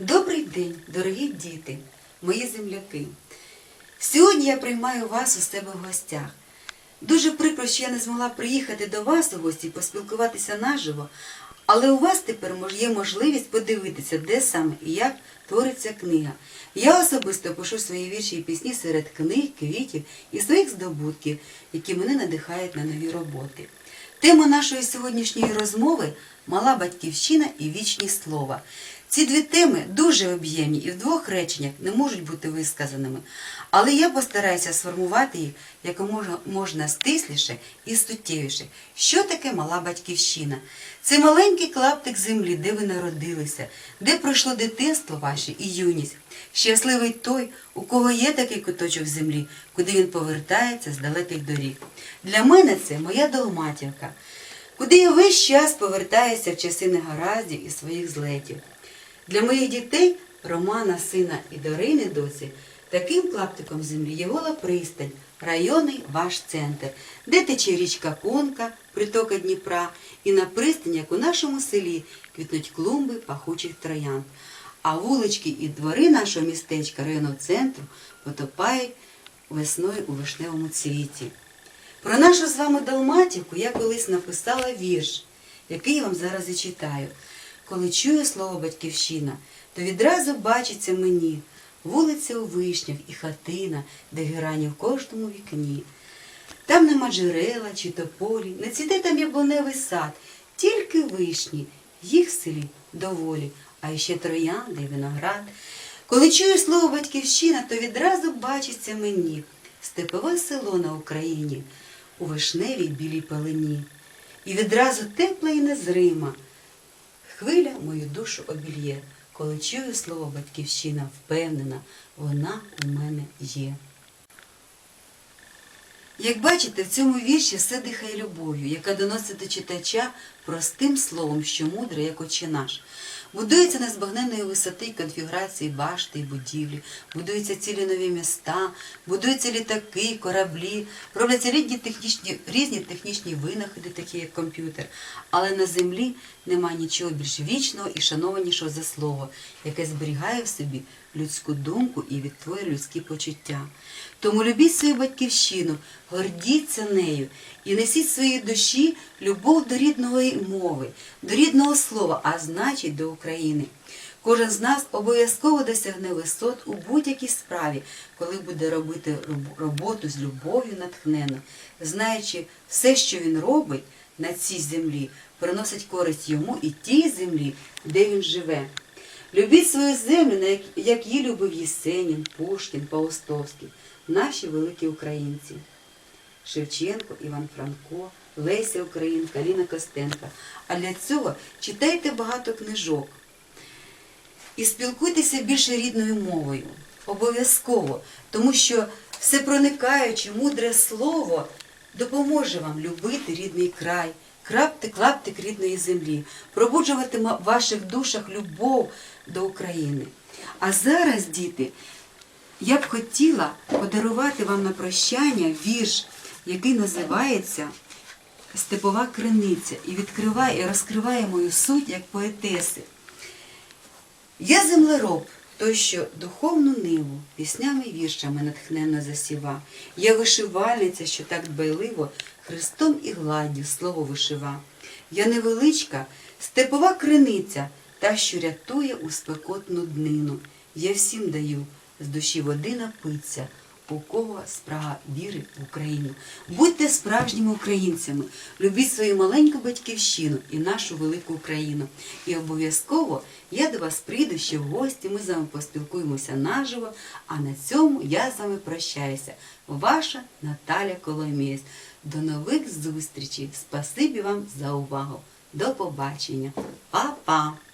Добрий день, дорогі діти, мої земляки. Сьогодні я приймаю вас у себе в гостях. Дуже прикро, що я не змогла приїхати до вас у гості поспілкуватися наживо, але у вас тепер є можливість подивитися, де саме і як твориться книга. Я особисто пишу свої вірші і пісні серед книг, квітів і своїх здобутків, які мене надихають на нові роботи. Тема нашої сьогоднішньої розмови мала батьківщина і вічні слова. Ці дві теми дуже об'ємні і в двох реченнях не можуть бути висказаними. Але я постараюся сформувати їх якомога можна стисліше і суттєвіше. Що таке мала батьківщина? Це маленький клаптик землі, де ви народилися, де пройшло дитинство ваше і юність. Щасливий той, у кого є такий куточок землі, куди він повертається з далеких доріг. Для мене це моя Долматівка, куди я весь час повертаюся в часи негараздів і своїх злетів. Для моїх дітей, Романа, сина і Дарини досі, таким клаптиком землі є гола пристань, районний ваш центр, де тече річка Конка, притока Дніпра, і на пристань, як у нашому селі, квітнуть клумби пахучих троянд. А вулички і двори нашого містечка, районного центру, потопають весною у вишневому цвіті. Про нашу з вами Далматівку я колись написала вірш, який я вам зараз і читаю. Коли чую слово батьківщина, то відразу бачиться мені вулиця у вишнях і хатина, де герані в кожному вікні. Там нема джерела чи тополі, не цвіте там яблуневий сад, тільки вишні, їх в селі доволі, а ще троянди виноград. Коли чую слово батьківщина, то відразу бачиться мені степове село на Україні у вишневій білій пелені. І відразу тепла і незрима. Хвиля мою душу обільє, коли чую слово батьківщина, впевнена, вона у мене є. Як бачите, в цьому вірші все дихає любов'ю, яка доносить до читача простим словом, що мудре, як очі наш. Будується незбагненної висоти й конфігурації башти і будівлі, будуються цілі нові міста, будуються літаки, кораблі, робляться різні технічні, різні технічні винаходи, такі як комп'ютер. Але на землі нема нічого більш вічного і шанованішого за слово, яке зберігає в собі людську думку і відтворює людські почуття. Тому любіть свою батьківщину, гордіться нею і несіть своїй душі любов до рідної мови, до рідного слова, а значить до України. Кожен з нас обов'язково досягне висот у будь-якій справі, коли буде робити роботу з любов'ю натхнено, знаючи все, що він робить на цій землі, приносить користь йому і тій землі, де він живе. Любіть свою землю, як її любив Єсенін, Пушкін, Паустовський, наші великі українці. Шевченко, Іван Франко, Леся Українка, Ліна Костенка. А для цього читайте багато книжок і спілкуйтеся більше рідною мовою. Обов'язково, тому що все проникаюче, мудре слово допоможе вам любити рідний край, краптик, клаптик рідної землі, пробуджувати в ваших душах любов до України. А зараз, діти, я б хотіла подарувати вам на прощання вірш, який називається Степова криниця і відкриває і розкриває мою суть як поетеси. Я землероб, той, що духовну ниву піснями й віршами натхненно засіва. Я вишивальниця, що так дбайливо хрестом і гладдю слово вишива. Я невеличка, степова криниця, та, що рятує у спекотну днину. Я всім даю з душі води напиться, у кого спрага віри в Україну. Будьте справжніми українцями, любіть свою маленьку батьківщину і нашу велику Україну. І обов'язково я до вас прийду ще в гості, ми з вами поспілкуємося наживо, а на цьому я з вами прощаюся. Ваша Наталя Коломієць. До нових зустрічей. Спасибі вам за увагу. До побачення. Па-па!